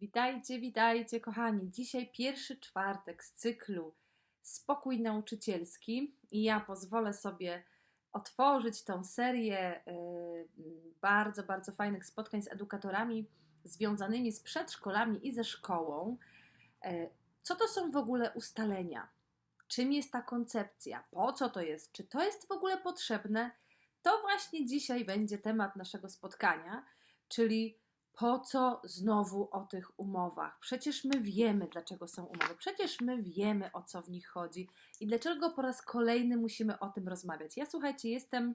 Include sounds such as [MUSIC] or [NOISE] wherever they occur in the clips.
Witajcie, witajcie, kochani. Dzisiaj pierwszy czwartek z cyklu Spokój Nauczycielski i ja pozwolę sobie otworzyć tą serię y, bardzo, bardzo fajnych spotkań z edukatorami związanymi z przedszkolami i ze szkołą. Y, Co to są w ogóle ustalenia? Czym jest ta koncepcja? Po co to jest? Czy to jest w ogóle potrzebne? To właśnie dzisiaj będzie temat naszego spotkania, czyli po co znowu o tych umowach? Przecież my wiemy, dlaczego są umowy. Przecież my wiemy, o co w nich chodzi i dlaczego po raz kolejny musimy o tym rozmawiać. Ja słuchajcie, jestem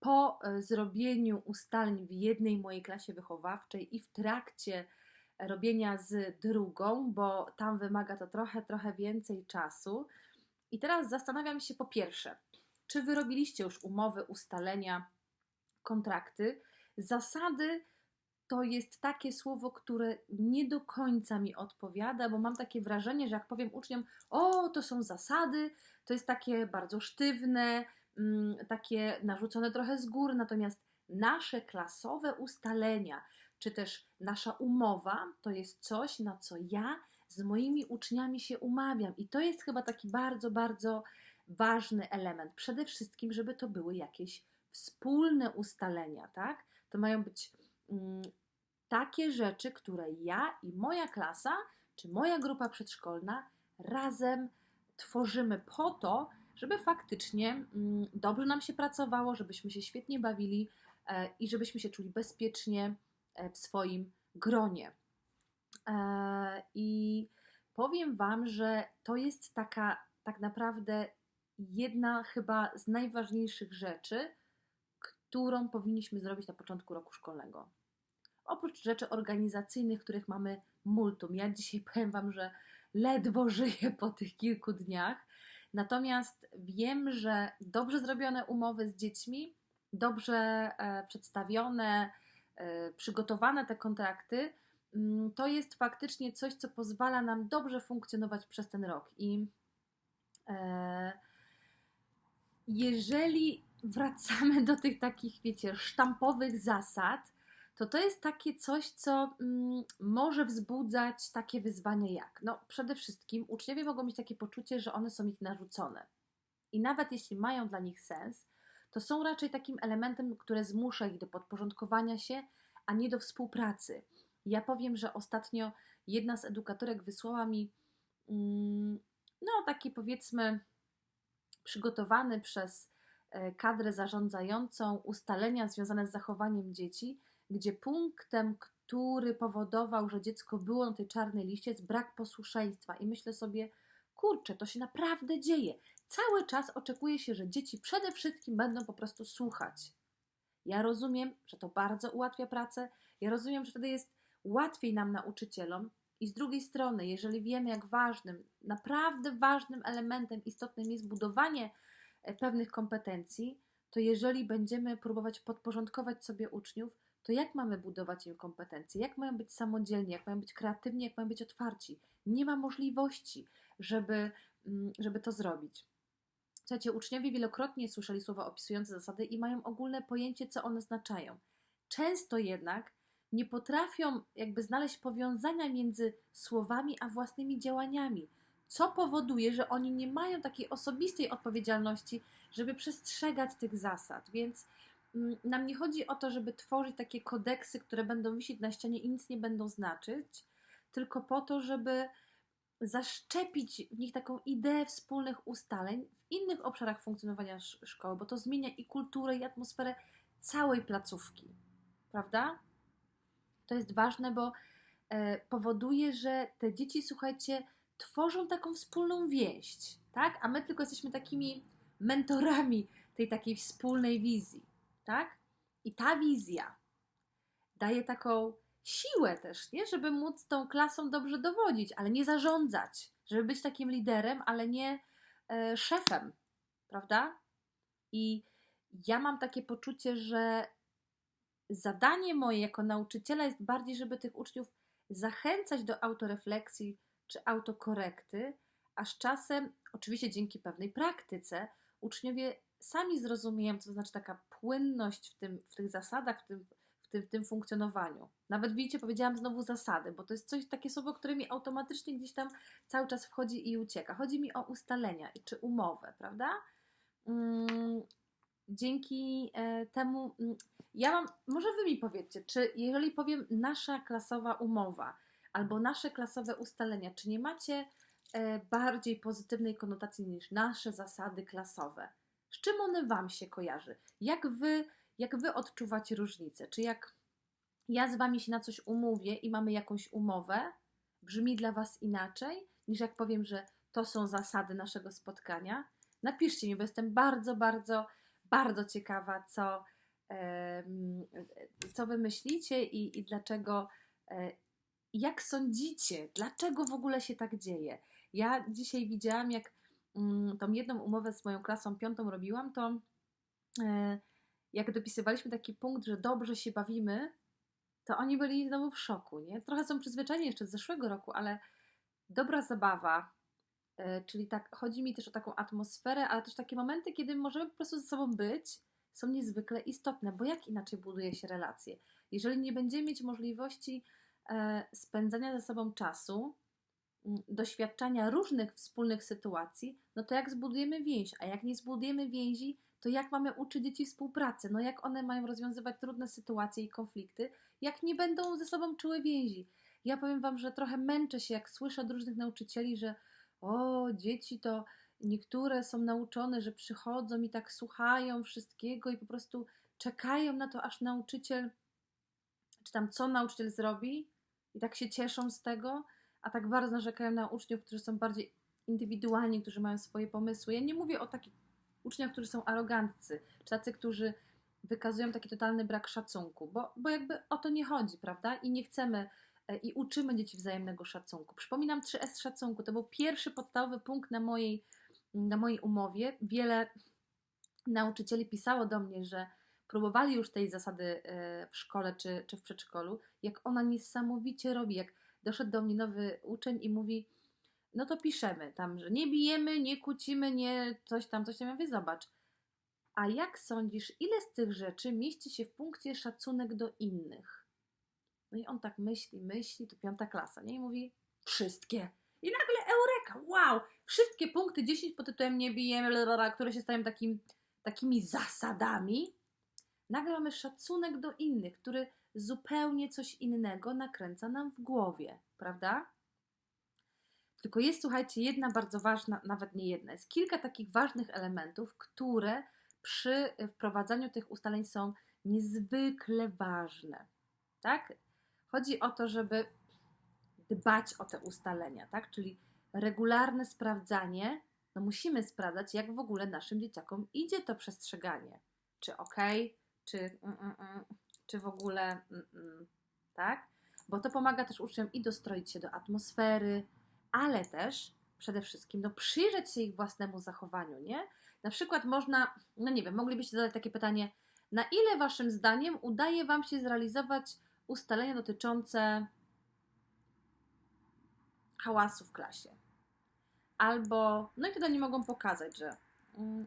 po e, zrobieniu ustaleń w jednej mojej klasie wychowawczej i w trakcie robienia z drugą, bo tam wymaga to trochę, trochę więcej czasu. I teraz zastanawiam się po pierwsze, czy wy robiliście już umowy, ustalenia, kontrakty? Zasady to jest takie słowo, które nie do końca mi odpowiada, bo mam takie wrażenie, że jak powiem uczniom, o, to są zasady, to jest takie bardzo sztywne, mm, takie narzucone trochę z góry, natomiast nasze klasowe ustalenia, czy też nasza umowa, to jest coś, na co ja z moimi uczniami się umawiam. I to jest chyba taki bardzo, bardzo ważny element. Przede wszystkim, żeby to były jakieś wspólne ustalenia, tak? To mają być mm, takie rzeczy, które ja i moja klasa, czy moja grupa przedszkolna razem tworzymy po to, żeby faktycznie mm, dobrze nam się pracowało, żebyśmy się świetnie bawili e, i żebyśmy się czuli bezpiecznie e, w swoim gronie. E, I powiem Wam, że to jest taka tak naprawdę jedna chyba z najważniejszych rzeczy, którą powinniśmy zrobić na początku roku szkolnego. Oprócz rzeczy organizacyjnych, których mamy multum. Ja dzisiaj [LAUGHS] powiem Wam, że ledwo żyję po tych kilku dniach. Natomiast wiem, że dobrze zrobione umowy z dziećmi, dobrze e, przedstawione, e, przygotowane te kontrakty, mm, to jest faktycznie coś, co pozwala nam dobrze funkcjonować przez ten rok. I e, jeżeli wracamy do tych takich, wiecie, sztampowych zasad, to to jest takie coś, co mm, może wzbudzać takie wyzwania jak? No, przede wszystkim uczniowie mogą mieć takie poczucie, że one są ich narzucone. I nawet jeśli mają dla nich sens, to są raczej takim elementem, które zmusza ich do podporządkowania się, a nie do współpracy. Ja powiem, że ostatnio jedna z edukatorek wysłała mi mm, no taki powiedzmy przygotowany przez e, kadrę zarządzającą ustalenia związane z zachowaniem dzieci, gdzie punktem, który powodował, że dziecko było na tej czarnej liście, jest brak posłuszeństwa. I myślę sobie, kurczę, to się naprawdę dzieje. Cały czas oczekuje się, że dzieci przede wszystkim będą po prostu słuchać. Ja rozumiem, że to bardzo ułatwia pracę. Ja rozumiem, że wtedy jest łatwiej nam, nauczycielom. I z drugiej strony, jeżeli wiemy, jak ważnym, naprawdę ważnym elementem istotnym jest budowanie e, pewnych kompetencji, to jeżeli będziemy próbować podporządkować sobie uczniów, to jak mamy budować im kompetencje? Jak mają być samodzielni, jak mają być kreatywni, jak mają być otwarci? Nie ma możliwości, żeby, mm, żeby to zrobić. Słuchajcie, uczniowie wielokrotnie słyszeli słowa opisujące zasady i mają ogólne pojęcie, co one oznaczają. Często jednak nie potrafią jakby znaleźć powiązania między słowami a własnymi działaniami, co powoduje, że oni nie mają takiej osobistej odpowiedzialności, żeby przestrzegać tych zasad. Więc nam nie chodzi o to, żeby tworzyć takie kodeksy, które będą wisieć na ścianie i nic nie będą znaczyć, tylko po to, żeby zaszczepić w nich taką ideę wspólnych ustaleń w innych obszarach funkcjonowania szkoły, bo to zmienia i kulturę, i atmosferę całej placówki. Prawda? To jest ważne, bo e, powoduje, że te dzieci, słuchajcie, tworzą taką wspólną więź, tak? A my tylko jesteśmy takimi mentorami tej takiej wspólnej wizji tak? I ta wizja daje taką siłę też, nie? żeby móc tą klasą dobrze dowodzić, ale nie zarządzać, żeby być takim liderem, ale nie e, szefem, prawda? I ja mam takie poczucie, że zadanie moje jako nauczyciela jest bardziej, żeby tych uczniów zachęcać do autorefleksji czy autokorekty, a z czasem, oczywiście dzięki pewnej praktyce, uczniowie sami zrozumieją, co to znaczy taka płynność w, tym, w tych zasadach, w, tym, w tym, w tym funkcjonowaniu. Nawet widzicie, powiedziałam znowu zasady, bo to jest coś, takie słowo, które mi automatycznie gdzieś tam cały czas wchodzi i ucieka. Chodzi mi o ustalenia czy umowę, prawda? Mm, dzięki e, temu, mm, ja mam, może wy mi powiedzcie, czy jeżeli powiem nasza klasowa umowa albo nasze klasowe ustalenia, czy nie macie e, bardziej pozytywnej konotacji niż nasze zasady klasowe? Z czym one wam się kojarzy? Jak wy, jak wy odczuwacie różnicę? Czy jak ja z wami się na coś umówię i mamy jakąś umowę, brzmi dla was inaczej, niż jak powiem, że to są zasady naszego spotkania? Napiszcie mi, bo jestem bardzo, bardzo, bardzo ciekawa, co, co wy myślicie i, i dlaczego, e, jak sądzicie, dlaczego w ogóle się tak dzieje. Ja dzisiaj widziałam, jak tą jedną umowę z moją klasą piątą robiłam, to e, jak dopisywaliśmy taki punkt, że dobrze się bawimy, to oni byli znowu w szoku, nie? Trochę są przyzwyczajeni jeszcze z zeszłego roku, ale dobra zabawa, e, czyli tak, chodzi mi też o taką atmosferę, ale też takie momenty, kiedy możemy po prostu ze sobą być, są niezwykle istotne, bo jak inaczej buduje się relacje? Jeżeli nie będziemy mieć możliwości e, spędzania ze sobą czasu, doświadczania różnych wspólnych sytuacji, no to jak zbudujemy więź? A jak nie zbudujemy więzi, to jak mamy uczyć dzieci współpracy? No jak one mają rozwiązywać trudne sytuacje i konflikty, jak nie będą ze sobą czuły więzi? Ja powiem Wam, że trochę męczę się, jak słyszę od różnych nauczycieli, że o, dzieci to niektóre są nauczone, że przychodzą i tak słuchają wszystkiego i po prostu czekają na to, aż nauczyciel, czy tam co nauczyciel zrobi i tak się cieszą z tego, a tak bardzo narzekają na uczniów, którzy są bardziej indywidualni, którzy mają swoje pomysły. Ja nie mówię o takich uczniach, którzy są aroganccy, czy tacy, którzy wykazują taki totalny brak szacunku, bo, bo jakby o to nie chodzi, prawda? I nie chcemy e, i uczymy dzieci wzajemnego szacunku. Przypominam 3S szacunku. To był pierwszy podstawowy punkt na mojej, na mojej umowie. Wiele nauczycieli pisało do mnie, że próbowali już tej zasady e, w szkole czy, czy w przedszkolu, jak ona niesamowicie robi, jak doszedł do mnie nowy uczeń i mówi, no to piszemy tam, że nie bijemy, nie kłócimy, nie coś tam, coś tam. Ja mówię, zobacz, a jak sądzisz, ile z tych rzeczy mieści się w punkcie szacunek do innych? No i on tak myśli, myśli, to piąta klasa, nie? I mówi, wszystkie. I nagle eureka, wow! Wszystkie punkty 10 pod tytułem nie bijemy, które się stają takim, takimi zasadami. Nagle mamy szacunek do innych, który zupełnie coś innego nakręca nam w głowie, prawda? Tylko jest, słuchajcie, jedna bardzo ważna, nawet nie jedna, jest kilka takich ważnych elementów, które przy wprowadzaniu tych ustaleń są niezwykle ważne. Tak? Chodzi o to, żeby dbać o te ustalenia, tak? Czyli regularne sprawdzanie, no musimy sprawdzać, jak w ogóle naszym dzieciakom idzie to przestrzeganie. Czy ok, czy, mm, mm, mm, czy w ogóle, mm, mm, tak? Bo to pomaga też uczniom i dostroić się do atmosfery, ale też przede wszystkim no, przyjrzeć się ich własnemu zachowaniu, nie? Na przykład można, no nie wiem, moglibyście zadać takie pytanie, na ile waszym zdaniem udaje wam się zrealizować ustalenia dotyczące hałasu w klasie? Albo, no i wtedy oni mogą pokazać, że mm,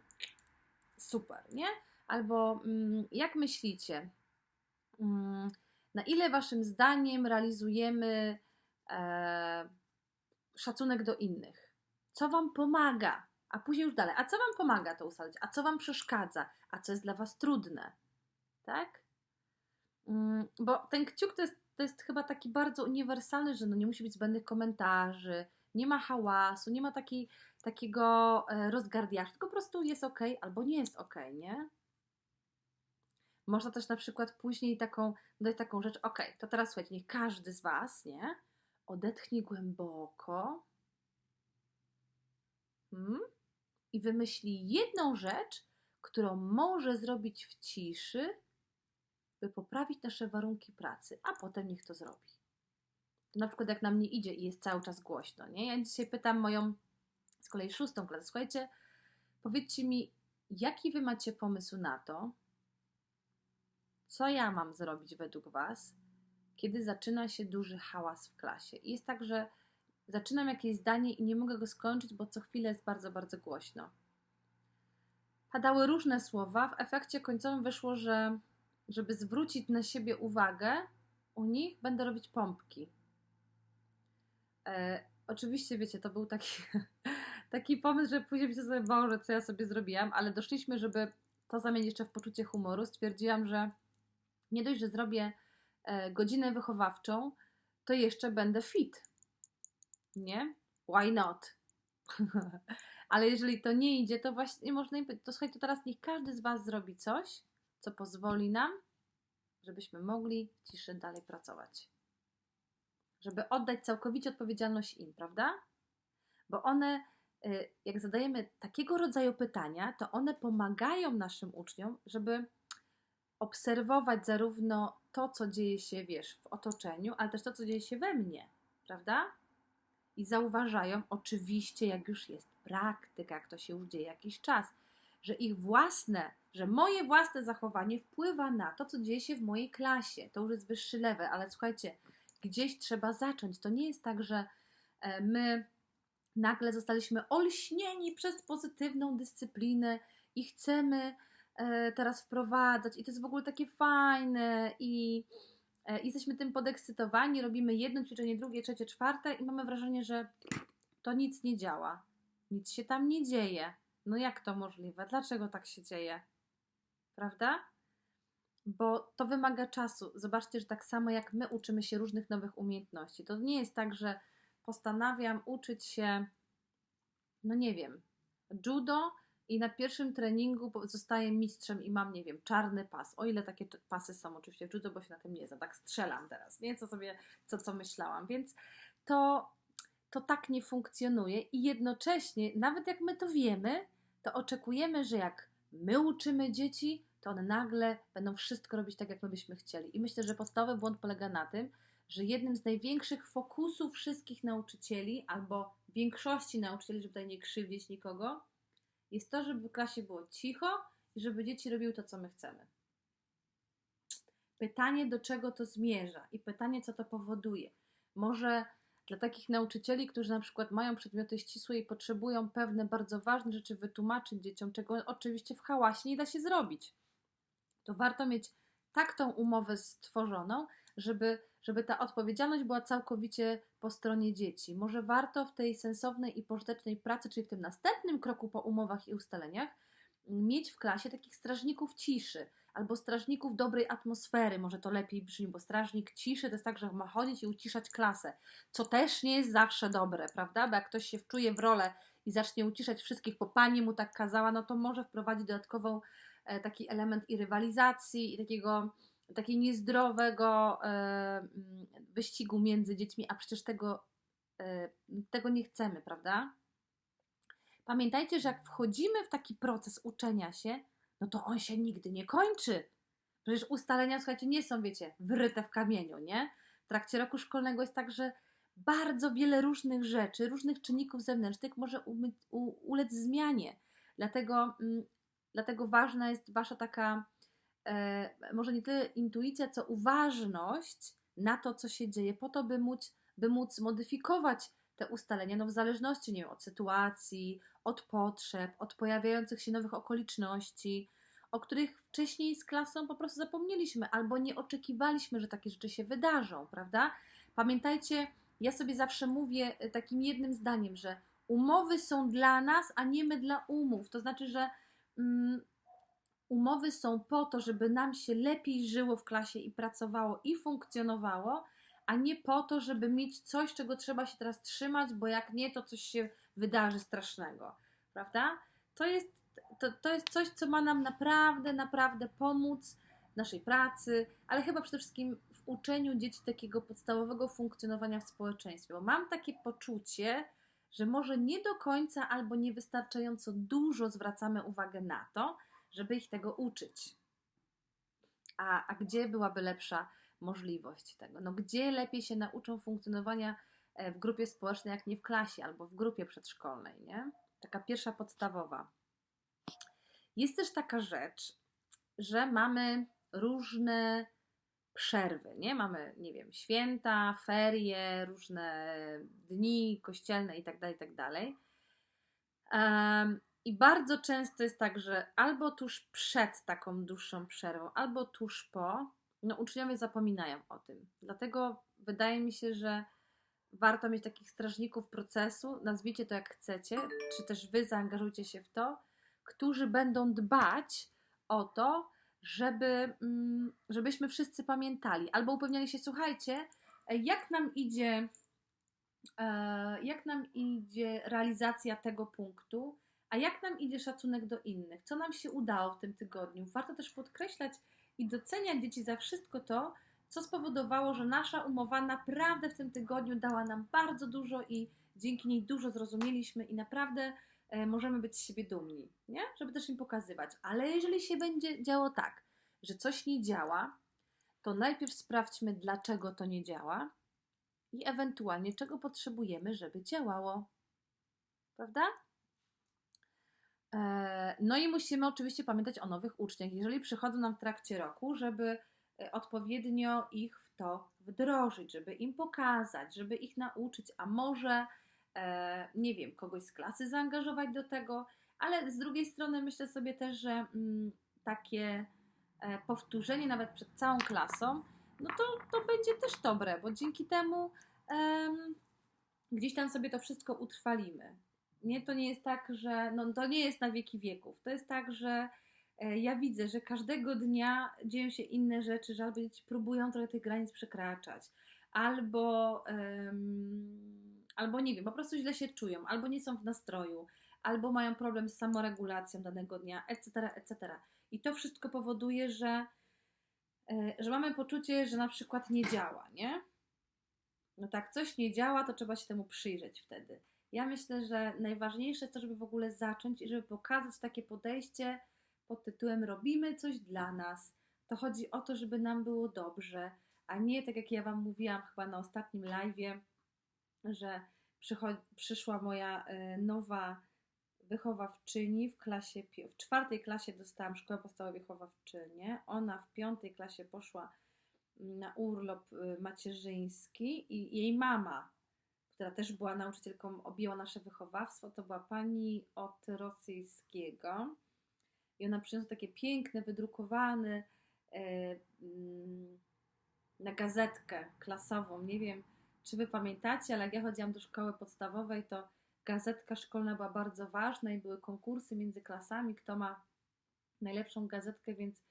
super, nie? Albo mm, jak myślicie, na ile waszym zdaniem realizujemy e, szacunek do innych? Co wam pomaga? A później już dalej. A co wam pomaga to ustalić? A co wam przeszkadza? A co jest dla was trudne? Tak? Mm, Bo ten kciuk to jest, to jest chyba taki bardzo uniwersalny, że no nie musi być zbędnych komentarzy, nie ma hałasu, nie ma takiego e, rozgardiaszu, tylko po prostu jest ok albo nie jest ok, nie? Można też na przykład później taką, dać taką rzecz, ok, to teraz słuchajcie, niech każdy z Was, nie? Odetchnie głęboko hmm? i wymyśli jedną rzecz, którą może zrobić w ciszy, by poprawić nasze warunki pracy, a potem niech to zrobi. To na przykład jak nam nie idzie i jest cały czas głośno, nie? Ja dzisiaj pytam moją z kolei szóstą klasę, słuchajcie, powiedzcie mi, jaki wy macie pomysł na to, co ja mam zrobić według was, kiedy zaczyna się duży hałas w klasie. I jest tak, że zaczynam jakieś zdanie i nie mogę go skończyć, bo co chwilę jest bardzo, bardzo głośno. Padały różne słowa, w efekcie końcowym wyszło, że żeby zwrócić na siebie uwagę, u nich będę robić pompki. E, oczywiście, wiecie, to był taki, [LAUGHS] taki pomysł, że później się sobie Boże, co ja sobie zrobiłam, ale doszliśmy, żeby to zamienić jeszcze w poczucie humoru. Stwierdziłam, że nie dość, że zrobię e, godzinę wychowawczą, to jeszcze będę fit. Nie? Why not? [LAUGHS] Ale jeżeli to nie idzie, to właśnie można im to słuchaj, to teraz niech każdy z Was zrobi coś, co pozwoli nam, żebyśmy mogli w ciszy dalej pracować. Żeby oddać całkowicie odpowiedzialność im, prawda? Bo one, y, jak zadajemy takiego rodzaju pytania, to one pomagają naszym uczniom, żeby obserwować zarówno to, co dzieje się, wiesz, w otoczeniu, ale też to, co dzieje się we mnie, prawda? I zauważają, oczywiście, jak już jest praktyka, jak to się już dzieje jakiś czas, że ich własne, że moje własne zachowanie wpływa na to, co dzieje się w mojej klasie. To już jest wyższy level, ale słuchajcie, gdzieś trzeba zacząć. To nie jest tak, że e, my nagle zostaliśmy olśnieni przez pozytywną dyscyplinę i chcemy teraz wprowadzać, i to jest w ogóle takie fajne, i e, jesteśmy tym podekscytowani, robimy jedno ćwiczenie, drugie, trzecie, czwarte, i mamy wrażenie, że to nic nie działa. Nic się tam nie dzieje. No jak to możliwe? Dlaczego tak się dzieje? Prawda? Bo to wymaga czasu. Zobaczcie, że tak samo jak my uczymy się różnych nowych umiejętności, to nie jest tak, że postanawiam uczyć się, no nie wiem, judo i na pierwszym treningu zostaję mistrzem i mam, nie wiem, czarny pas. O ile takie pasy są oczywiście w judo, bo się na tym nie znam. Tak strzelam teraz, nie? Co sobie, co, co myślałam. Więc to, to tak nie funkcjonuje i jednocześnie, nawet jak my to wiemy, to oczekujemy, że jak my uczymy dzieci, to one nagle będą wszystko robić tak, jak my byśmy chcieli. I myślę, że podstawowy błąd polega na tym, że jednym z największych fokusów wszystkich nauczycieli, albo większości nauczycieli, żeby tutaj nie krzywdzić nikogo, jest to, żeby w klasie było cicho i żeby dzieci robiły to, co my chcemy. Pytanie, do czego to zmierza i pytanie, co to powoduje. Może dla takich nauczycieli, którzy na przykład mają przedmioty ścisłe i potrzebują pewne bardzo ważne rzeczy wytłumaczyć dzieciom, czego oczywiście w hałasie nie da się zrobić, to warto mieć tak tą umowę stworzoną, żeby, żeby ta odpowiedzialność była całkowicie po stronie dzieci. Może warto w tej sensownej i pożytecznej pracy, czyli w tym następnym kroku po umowach i ustaleniach, mieć w klasie takich strażników ciszy albo strażników dobrej atmosfery, może to lepiej brzmi, bo strażnik ciszy to jest tak, że ma chodzić i uciszać klasę, co też nie jest zawsze dobre, prawda? Bo jak ktoś się wczuje w rolę i zacznie uciszać wszystkich, bo pani mu tak kazała, no to może wprowadzić dodatkową taki element i rywalizacji, i takiego takiego niezdrowego e, mm, wyścigu między dziećmi, a przecież tego, e, tego nie chcemy, prawda? Pamiętajcie, że jak wchodzimy w taki proces uczenia się, no to on się nigdy nie kończy. Przecież ustalenia, słuchajcie, nie są, wiecie, wryte w kamieniu, nie? W trakcie roku szkolnego jest tak, że bardzo wiele różnych rzeczy, różnych czynników zewnętrznych może ulec zmianie. Dlatego, mm, dlatego ważna jest Wasza taka, e, może nie tyle intuicja, co uważność na to, co się dzieje, po to, by móc, by móc modyfikować te ustalenia, no w zależności nie wiem, od sytuacji, od potrzeb, od pojawiających się nowych okoliczności, o których wcześniej z klasą po prostu zapomnieliśmy albo nie oczekiwaliśmy, że takie rzeczy się wydarzą, prawda? Pamiętajcie, ja sobie zawsze mówię e, takim jednym zdaniem, że umowy są dla nas, a nie my dla umów. To znaczy, że umowy są po to, żeby nam się lepiej żyło w klasie i pracowało i funkcjonowało, a nie po to, żeby mieć coś, czego trzeba się teraz trzymać, bo jak nie, to coś się wydarzy strasznego, prawda? To jest, to, to jest coś, co ma nam naprawdę, naprawdę pomóc w naszej pracy, ale chyba przede wszystkim w uczeniu dzieci takiego podstawowego funkcjonowania w społeczeństwie, bo mam takie poczucie, że może nie do końca albo niewystarczająco dużo zwracamy uwagę na to, żeby ich tego uczyć. A, a gdzie byłaby lepsza możliwość tego. No gdzie lepiej się nauczą funkcjonowania e, w grupie społecznej, jak nie w klasie albo w grupie przedszkolnej, nie? Taka pierwsza podstawowa. Jest też taka rzecz, że mamy różne przerwy, nie? Mamy, nie wiem, święta, ferie, różne dni kościelne i tak dalej, i tak dalej. I bardzo często jest tak, że albo tuż przed taką dłuższą przerwą, albo tuż po, no uczniowie zapominają o tym. Dlatego wydaje mi się, że warto mieć takich strażników procesu, nazwijcie to jak chcecie, czy też wy zaangażujcie się w to, którzy będą dbać o to, żeby, mm, żebyśmy wszyscy pamiętali, albo upewniali się, słuchajcie, jak nam idzie, e, jak nam idzie realizacja tego punktu, a jak nam idzie szacunek do innych, co nam się udało w tym tygodniu. Warto też podkreślać i doceniać dzieci za wszystko to, co spowodowało, że nasza umowa naprawdę w tym tygodniu dała nam bardzo dużo i dzięki niej dużo zrozumieliśmy i naprawdę możemy być z siebie dumni, nie? Żeby też im pokazywać. Ale jeżeli się będzie działo tak, że coś nie działa, to najpierw sprawdźmy, dlaczego to nie działa i ewentualnie czego potrzebujemy, żeby działało. Prawda? E, no i musimy oczywiście pamiętać o nowych uczniach, jeżeli przychodzą nam w trakcie roku, żeby e, odpowiednio ich w to wdrożyć, żeby im pokazać, żeby ich nauczyć, a może, e, nie wiem, kogoś z klasy zaangażować do tego, ale z drugiej strony myślę sobie też, że mm, takie powtórzenie nawet przed całą klasą, no to, to będzie też dobre, bo dzięki temu um, gdzieś tam sobie to wszystko utrwalimy nie, to nie jest tak, że no, to nie jest na wieki wieków. To jest tak, że e, ja widzę, że każdego dnia dzieją się inne rzeczy, że albo dzieci próbują trochę tych granic przekraczać, albo, um, albo nie wiem, po prostu źle się czują, albo nie są w nastroju, albo mają problem z samoregulacją danego dnia, etc., etc. I to wszystko powoduje, że, e, że mamy poczucie, że na przykład nie działa, nie? No tak, coś nie działa, to trzeba się temu przyjrzeć wtedy. Ja myślę, że najważniejsze jest to, żeby w ogóle zacząć i żeby pokazać takie podejście pod tytułem robimy coś dla nas. To chodzi o to, żeby nam było dobrze, a nie tak jak ja Wam mówiłam chyba na ostatnim live'ie, że przyszła moja y, nowa wychowawczyni w klasie, w czwartej klasie dostałam szkołę podstawową wychowawczynię, ona w piątej klasie poszła na urlop y, macierzyński i jej mama która też była nauczycielką, objęła nasze wychowawstwo, to była pani od rosyjskiego. I ona przyniosła takie piękne, wydrukowane e, mm, na gazetkę klasową. Nie wiem, czy wy pamiętacie, ale jak ja chodziłam do szkoły podstawowej, to gazetka szkolna była bardzo ważna i były konkursy między klasami, kto ma najlepszą gazetkę, więc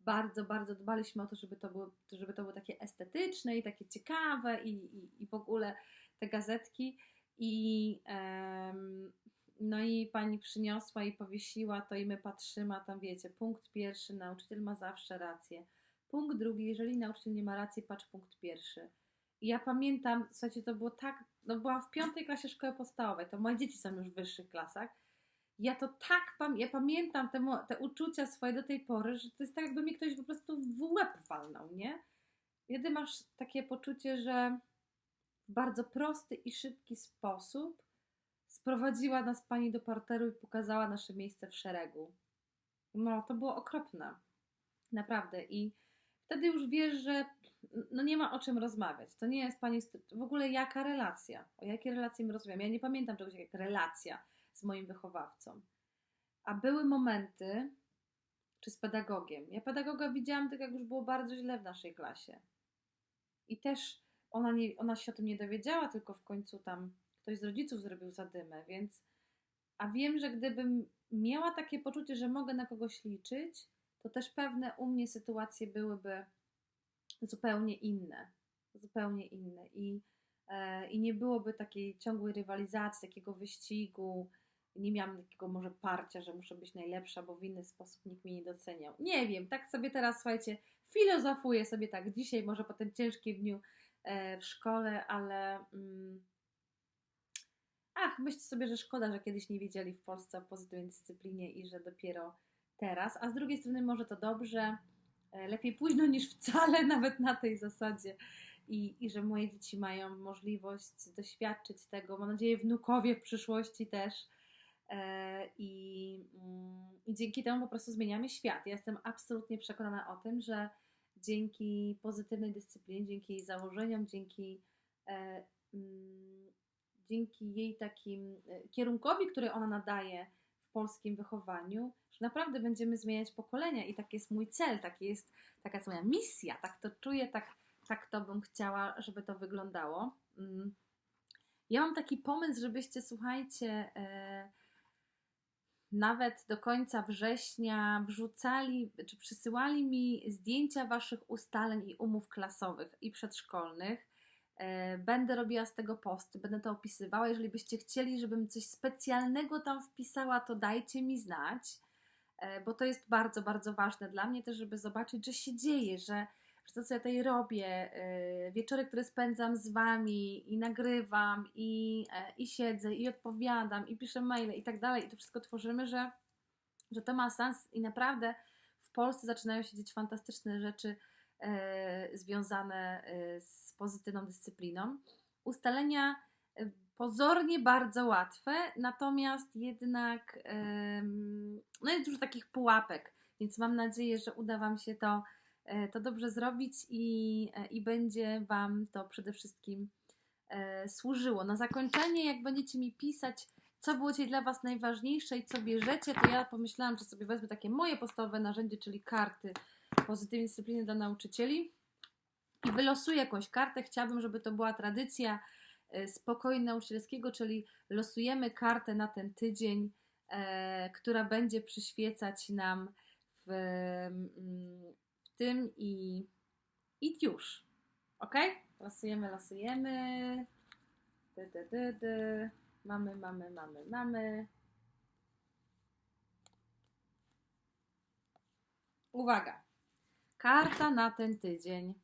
bardzo, bardzo dbaliśmy o to, żeby to było, żeby to było takie estetyczne i takie ciekawe i, i, i w ogóle te gazetki i um, no i pani przyniosła i powiesiła to i my patrzymy, a tam wiecie, punkt pierwszy, nauczyciel ma zawsze rację. Punkt drugi, jeżeli nauczyciel nie ma racji, patrz punkt pierwszy. Ja pamiętam, słuchajcie, to było tak, no byłam w piątej klasie szkoły podstawowej, to moje dzieci są już w wyższych klasach. Ja to tak, ja pamiętam te, te uczucia swoje do tej pory, że to jest tak, jakby mi ktoś po prostu w łeb walnął, nie? Kiedy masz takie poczucie, że w bardzo prosty i szybki sposób sprowadziła nas pani do parteru i pokazała nasze miejsce w szeregu. No, to było okropne. Naprawdę. I wtedy już wiesz, że no nie ma o czym rozmawiać. To nie jest pani. W ogóle jaka relacja? O jakiej relacji my rozmawiamy? Ja nie pamiętam czegoś jak relacja z moim wychowawcą. A były momenty, czy z pedagogiem. Ja pedagoga widziałam tak, jak już było bardzo źle w naszej klasie. I też ona, nie, ona się o tym nie dowiedziała, tylko w końcu tam ktoś z rodziców zrobił zadymę, więc a wiem, że gdybym miała takie poczucie, że mogę na kogoś liczyć, to też pewne u mnie sytuacje byłyby zupełnie inne. Zupełnie inne. I, e, i nie byłoby takiej ciągłej rywalizacji, takiego wyścigu. Nie miałam takiego może parcia, że muszę być najlepsza, bo w inny sposób nikt mnie nie doceniał. Nie wiem, tak sobie teraz, słuchajcie, filozofuję sobie tak dzisiaj, może po tym ciężkim dniu E, w szkole, ale mm, ach, myślę sobie, że szkoda, że kiedyś nie wiedzieli w Polsce o pozytywnej dyscyplinie i że dopiero teraz, a z drugiej strony może to dobrze, e, lepiej późno niż wcale, [LAUGHS] nawet na tej zasadzie. I, I że moje dzieci mają możliwość doświadczyć tego, mam nadzieję, wnukowie w przyszłości też. E, I, mm, I dzięki temu po prostu zmieniamy świat. Ja jestem absolutnie przekonana o tym, że dzięki pozytywnej dyscyplinie, dzięki jej założeniom, dzięki, e, mm, dzięki jej takim kierunkowi, który ona nadaje polskim wychowaniu, że naprawdę będziemy zmieniać pokolenia i taki jest mój cel, taki jest, taka jest moja misja, tak to czuję, tak, tak to bym chciała, żeby to wyglądało. Mm. Ja mam taki pomysł, żebyście, słuchajcie, e, nawet do końca września wrzucali czy przysyłali mi zdjęcia Waszych ustaleń i umów klasowych i przedszkolnych. E, będę robiła z tego posty, będę to opisywała. Jeżeli byście chcieli, żebym coś specjalnego tam wpisała, to dajcie mi znać, e, bo to jest bardzo, bardzo ważne dla mnie też, żeby zobaczyć, że się dzieje, że, że to, co ja tutaj robię, e, wieczory, które spędzam z Wami i nagrywam i, i siedzę i odpowiadam i piszę maile i tak dalej i to wszystko tworzymy, że, że to ma sens i naprawdę w Polsce zaczynają się dziać fantastyczne rzeczy związane z pozytywną dyscypliną. Ustalenia e, pozornie bardzo łatwe, natomiast jednak no jest dużo takich pułapek, więc mam nadzieję, że uda Wam się to, e, to dobrze zrobić i, e, i będzie Wam to przede wszystkim służyło. Na zakończenie, jak będziecie mi pisać, co było dzisiaj dla Was najważniejsze i co bierzecie, to ja pomyślałam, że sobie wezmę takie moje podstawowe narzędzie, czyli karty pozytywnej dyscypliny dla nauczycieli i wylosuję jakąś kartę. Chciałabym, żeby to była tradycja e, spokoju nauczycielskiego, czyli losujemy kartę na ten tydzień, e, która będzie przyświecać nam w, mm, w tym i, i już. Ok? Losujemy, losujemy. Dy, dy, dy, dy. Mamy, mamy, mamy, mamy. Uwaga. Karta na ten tydzień.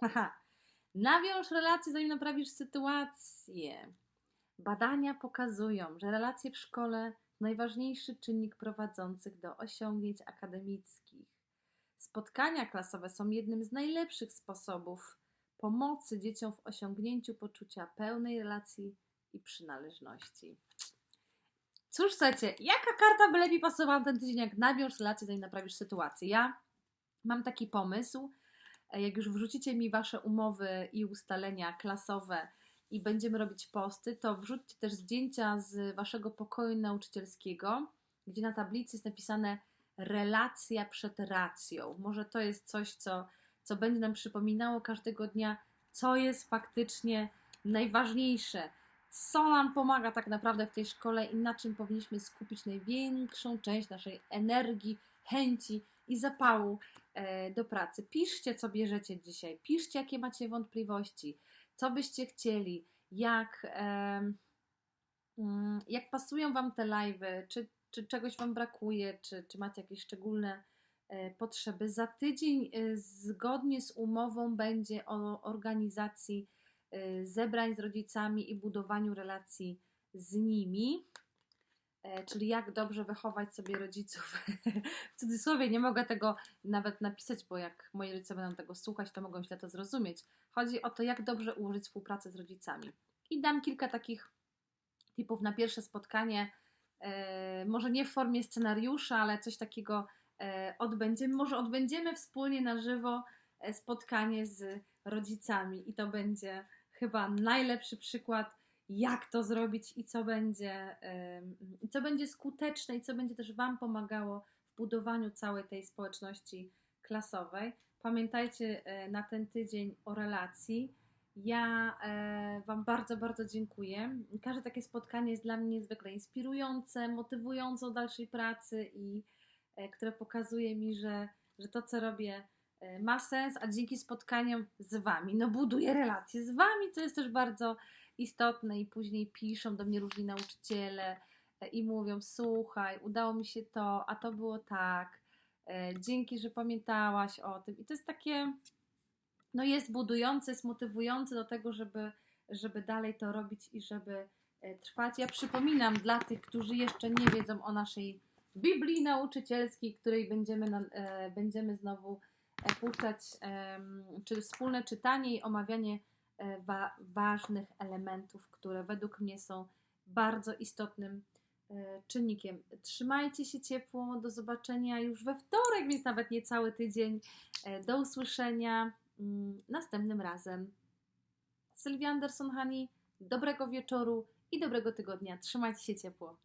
Haha. Nawiąż relacje, zanim naprawisz sytuację. Badania pokazują, że relacje w szkole najważniejszy czynnik prowadzących do osiągnięć akademickich. Spotkania klasowe są jednym z najlepszych sposobów pomocy dzieciom w osiągnięciu poczucia pełnej relacji i przynależności. Cóż chcecie, jaka karta by lepiej pasowała ten tydzień, jak nawiąż relacje, zanim naprawisz sytuację? Ja mam taki pomysł, jak już wrzucicie mi Wasze umowy i ustalenia klasowe i będziemy robić posty, to wrzućcie też zdjęcia z Waszego pokoju nauczycielskiego, gdzie na tablicy jest napisane relacja przed racją. Może to jest coś, co, co będzie nam przypominało każdego dnia, co jest faktycznie najważniejsze, co nam pomaga tak naprawdę w tej szkole i na czym powinniśmy skupić największą część naszej energii, chęci i zapału e, do pracy. Piszcie, co bierzecie dzisiaj, piszcie, jakie macie wątpliwości, co byście chcieli, jak, mm, jak pasują Wam te live'y, czy, czy czegoś Wam brakuje, czy, czy macie jakieś szczególne e, potrzeby. Za tydzień e, zgodnie z umową będzie o organizacji zebrań z rodzicami i budowaniu relacji z nimi. E, czyli jak dobrze wychować sobie rodziców. [LAUGHS] w cudzysłowie nie mogę tego nawet napisać, bo jak moi rodzice będą tego słuchać, to mogą źle to zrozumieć. Chodzi o to, jak dobrze ułożyć współpracę z rodzicami. I dam kilka takich tipów na pierwsze spotkanie. E, może nie w formie scenariusza, ale coś takiego e, odbędziemy. Może odbędziemy wspólnie na żywo spotkanie z rodzicami, i to będzie chyba najlepszy przykład jak to zrobić i co będzie, co będzie skuteczne i co będzie też Wam pomagało w budowaniu całej tej społeczności klasowej. Pamiętajcie e, na ten tydzień o relacji. Ja e, Wam bardzo, bardzo dziękuję. Każde takie spotkanie jest dla mnie niezwykle inspirujące, motywujące do dalszej pracy i e, które pokazuje mi, że, że to, co robię, ma sens, a dzięki spotkaniom z Wami, no buduję relacje z Wami, co jest też bardzo istotne i później piszą do mnie różni nauczyciele e, i mówią: Słuchaj, udało mi się to, a to było tak. E, dzięki, że pamiętałaś o tym. I to jest takie, no jest budujące, jest motywujące do tego, żeby, żeby dalej to robić i żeby e, trwać. Ja przypominam dla tych, którzy jeszcze nie wiedzą o naszej Biblii nauczycielskiej, której będziemy, będziemy znowu puszczać, czy wspólne czytanie i omawianie E, wa ważnych elementów, które według mnie są bardzo istotnym e, czynnikiem. Trzymajcie się ciepło, do zobaczenia już we wtorek, więc nawet nie cały tydzień. E, do usłyszenia mm, następnym razem. Sylwia Anderson Hani, dobrego wieczoru i dobrego tygodnia. Trzymajcie się ciepło.